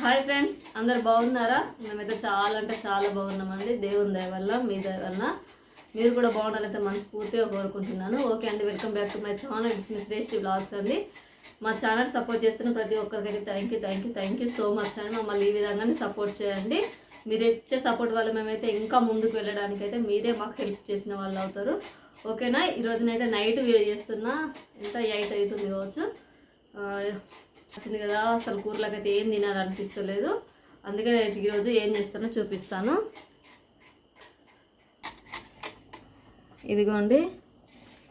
Hi friends అందరు బాగున్నారా? మేమైతే చాలా అంటే చాలా బాగున్నామండి. దేవుని దయ వల్ల మీ దయ వల్ల. మీరు కూడా బాగుండాలైతే మనస్ఫూర్తిగా కోరుకుంటున్నాను. ఓకే అండి welcome back to my channel. It's me Shreshti blogs అండి. మా ఛానల్ సపోర్ట్ చేస్తున్న ప్రతి ఒక్కరికైతే thank you thank you thank you so much అండి. మమ్మల్ని ఈ విధంగానే సపోర్ట్ చేయండి. మీరు ఇచ్చే సపోర్ట్ వల్ల మేమైతే ఇంకా ముందుకు వెళ్ళడానికి అయితే మీరే మాకు హెల్ప్ చేసిన వాళ్ళు అవుతారు. ఓకేనా? ఈరోజునైతే నైట్ వేర్ చేస్తున్నా. ఎంత ఎయిట్ అవుతుంది కావచ్చు? వచ్చింది కదా అసలు కూరలకు అయితే ఏం తినాలనిపిస్తలేదు. అందుకే నేను ఈరోజు ఏం చేస్తానో చూపిస్తాను. ఇదిగోండి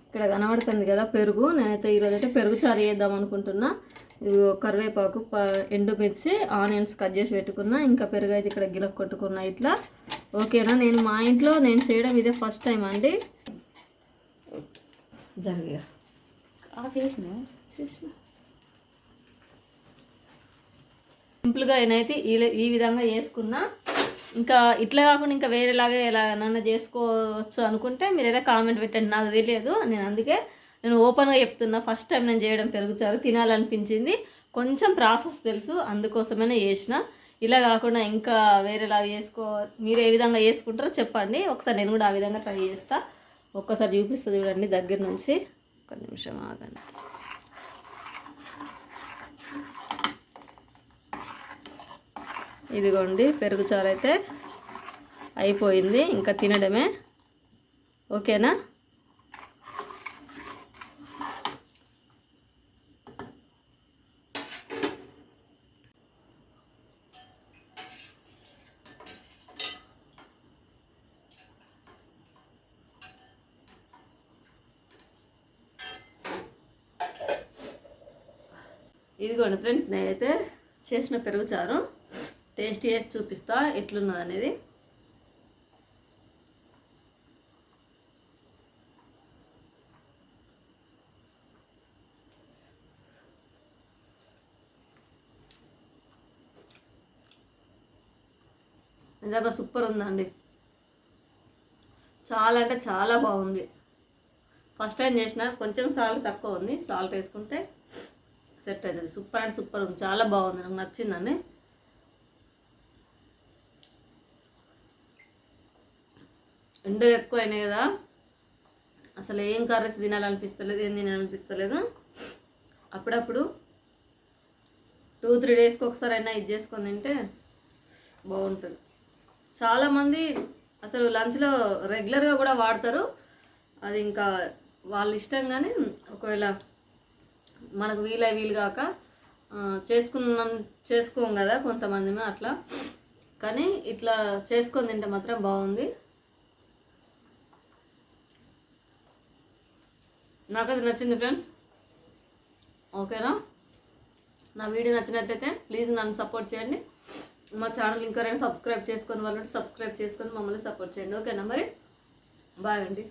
ఇక్కడ కనబడుతుంది కదా పెరుగు. నేనైతే ఈరోజు అయితే పెరుగు చారు చేద్దాం అనుకుంటున్నా. ఇదిగో కరివేపాకు ప- ఎండుమిర్చి ఆనియన్స్ కట్ చేసి పెట్టుకున్నా. ఇంకా పెరుగు అయితే ఇక్కడ గిలక్ కొట్టుకున్నా ఇట్లా. ఓకేనా నేను మా ఇంట్లో నేను చేయడం ఇదే ఫస్ట్ టైం అండి. జరిగా చేసిన. సింపుల్గా నేనైతే ఈ ఈ విధంగా చేసుకున్నా. ఇంకా ఇట్లా కాకుండా ఇంకా వేరేలాగా ఎలాగైనా చేసుకోవచ్చు అనుకుంటే మీరు ఏదో కామెంట్ పెట్టండి. నాకు తెలియదు. నేను అందుకే నేను ఓపెన్గా చెప్తున్నా. ఫస్ట్ టైం నేను చేయడం పెరుగుచారు తినాలనిపించింది. కొంచెం ప్రాసెస్ తెలుసు. అందుకోసమైనా చేసిన. ఇలా కాకుండా ఇంకా వేరేలాగా చేసుకో మీరు ఏ విధంగా చేసుకుంటారో చెప్పండి. ఒకసారి నేను కూడా ఆ విధంగా ట్రై చేస్తా. ఒక్కసారి చూపిస్తుంది చూడండి దగ్గర నుంచి. ఒక నిమిషం ఆగండి. ఇదిగోండి పెరుగు చారు అయితే అయిపోయింది. ఇంకా తినడమే. ఓకేనా? ఇదిగోండి ఫ్రెండ్స్ నేనైతే చేసిన పెరుగు చారు. టేస్ట్ చేసి చూపిస్తా ఎట్లున్నది అనేది. నిజంగా సూపర్ ఉందండి. చాలా అంటే చాలా బాగుంది. ఫస్ట్ టైం చేసిన కొంచెం సాల్ట్ తక్కువ ఉంది. సాల్ట్ వేసుకుంటే సెట్ అవుతుంది. సూపర్ అంటే సూపర్ ఉంది. చాలా బాగుంది. నాకు నచ్చిందండి. ఎండలు ఎక్కువ అయినాయి కదా. అసలు ఏం కర్రీస్ తినాలనిపిస్తలేదు ఏం తినాలనిపిస్తలేదు. అప్పుడప్పుడు టూ త్రీ డేస్కి ఒకసారి అయినా ఇది చేసుకొని తింటే బాగుంటుంది. చాలామంది అసలు లంచ్లో రెగ్యులర్గా కూడా వాడతారు. అది ఇంకా వాళ్ళ ఇష్టం కానీ ఒకవేళ మనకు వీలై వీలు కాక చేసుకున్నాం చేసుకోం కదా కొంతమంది అట్లా కానీ ఇట్లా చేసుకొని తింటే మాత్రం బాగుంది. నాకైతే నచ్చింది ఫ్రెండ్స్. ఓకేనా? నా వీడియో నచ్చినట్లయితే ప్లీజ్ నన్ను సపోర్ట్ చేయండి. మా ఛానల్ ఇంకా సబ్స్క్రైబ్ చేసుకొని వాళ్ళు సబ్స్క్రైబ్ చేసుకొని మమ్మల్ని సపోర్ట్ చేయండి. ఓకేనా మరి? బాయ్ అండి.